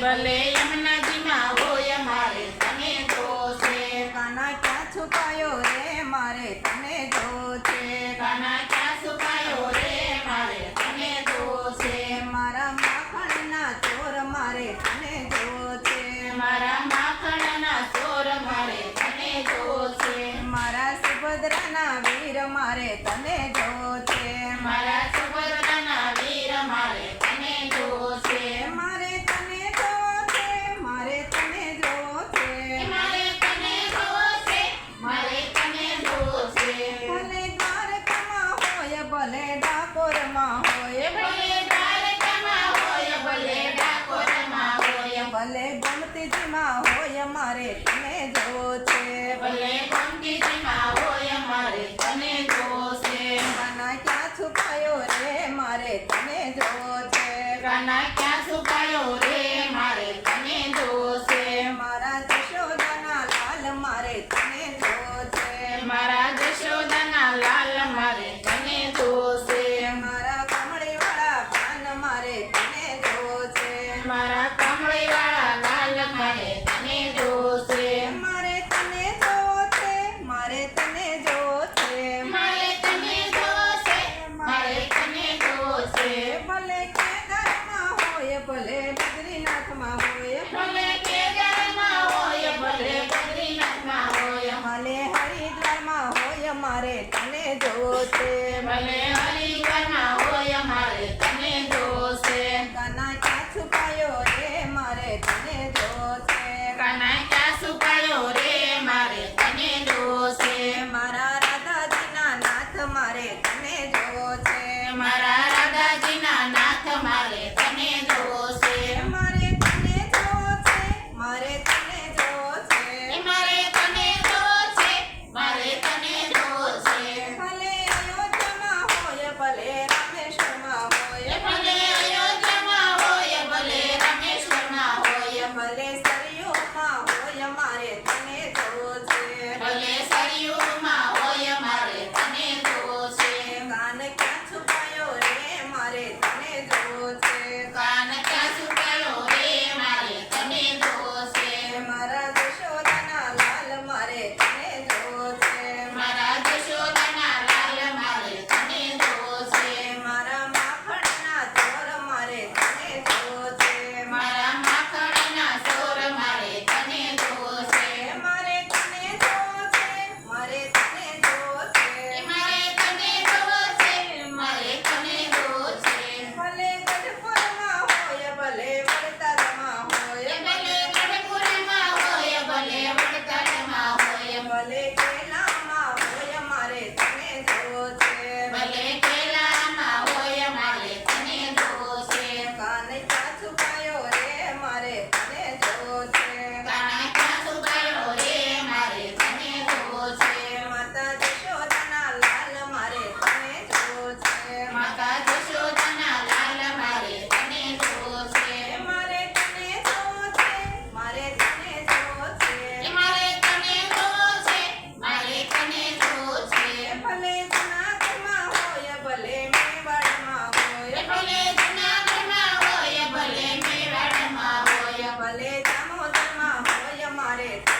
ભલે યમુનાજીમાં હોય મારે તને જોશે કાના ક્યાં છુપાયો રે મારે તને જોશે કાના ક્યાં છુપાયો રે મારે તને જોશે મારા માખણના ચોર મારે તને જોશે મારા માખણના ચોર મારે તને જોશે મારા સુભદ્રાના વીર મારે તને જોશે ભલે ગમતીજીમાં હોય મારે તને છે. ભલે ગમતીજીમાં હોય મારે તને છે. કાના ક્યાં છુપાયો રે મારે તને છે. કાના ક્યાં છુપાયો રે મારે તને જોશે મારા જશોદાના લાલ મારે તને છે. મારા જશોદાના લાલ મારે તને છે. મારા કમળીવાળા પાન મારે તને છે. મારા કમળીવાળા મારે તને જોશે મારે તને જોશે મારે તને જોશે મારે તને જોશે મારે તને જોશે ભલે કેદારમાં હોય ભલે બદ્રીનાથમાં હોય ભલે કેદારમાં હોય ભલે બદ્રીનાથમાં હોય ભલે હરિદ્વારમાં હોય મારે તને જોશે ભલે red. Alex.